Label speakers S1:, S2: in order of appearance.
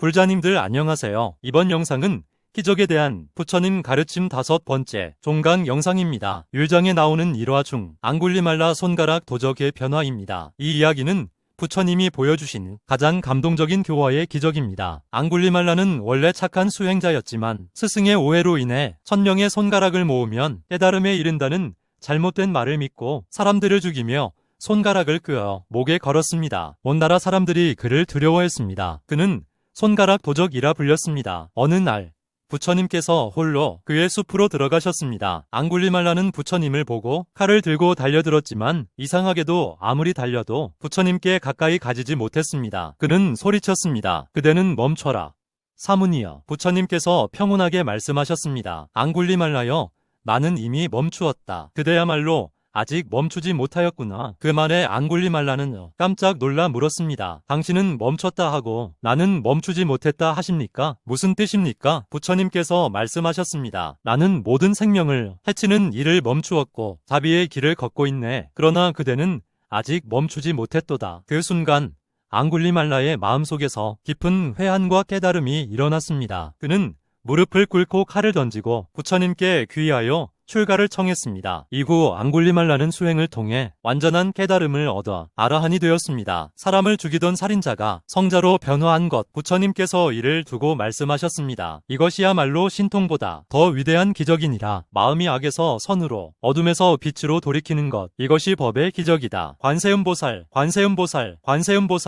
S1: 불자님들 안녕하세요. 이번 영상은 기적에 대한 부처님 가르침 다섯 번째 종강 영상입니다. 율장에 나오는 일화 중 앙굴리말라 손가락 도적의 변화입니다. 이 이야기는 부처님이 보여주신 가장 감동적인 교화의 기적입니다. 앙굴리말라는 원래 착한 수행자였지만 스승의 오해로 인해 천명의 손가락을 모으면 깨달음에 이른다는 잘못된 말을 믿고 사람들을 죽이며 손가락을 끄어 목에 걸었습니다. 온 나라 사람들이 그를 두려워했습니다. 그는 손가락 도적이라 불렸습니다. 어느 날 부처님께서 홀로 그의 숲으로 들어가셨습니다. 앙굴리 말라는 부처님을 보고 칼을 들고 달려들었지만 이상하게도 아무리 달려도 부처님께 가까이 가지지 못했습니다. 그는 소리쳤습니다. 그대는 멈춰라. 사문이여 부처님께서 평온하게 말씀하셨습니다. 앙굴리 말라여 나는 이미 멈추었다. 그대야말로 아직 멈추지 못하였구나. 그 말에 앙굴리 말라는 깜짝 놀라 물었습니다. 당신은 멈췄다 하고 나는 멈추지 못했다 하십니까? 무슨 뜻입니까? 부처님께서 말씀하셨습니다. 나는 모든 생명을 해치는 일을 멈추었고 자비의 길을 걷고 있네. 그러나 그대는 아직 멈추지 못했도다. 그 순간 앙굴리 말라의 마음속에서 깊은 회한과 깨달음이 일어났습니다. 그는 무릎을 꿇고 칼을 던지고 부처님께 귀하여 출가를 청했습니다. 이후 앙굴리말라는 수행을 통해 완전한 깨달음을 얻어 아라한이 되었습니다. 사람을 죽이던 살인자가 성자로 변화한 것 부처님께서 이를 두고 말씀하셨습니다. 이것이야말로 신통보다 더 위대한 기적이니라. 마음이 악에서 선으로 어둠에서 빛으로 돌이키는 것 이것이 법의 기적이다. 관세음보살 관세음보살 관세음보살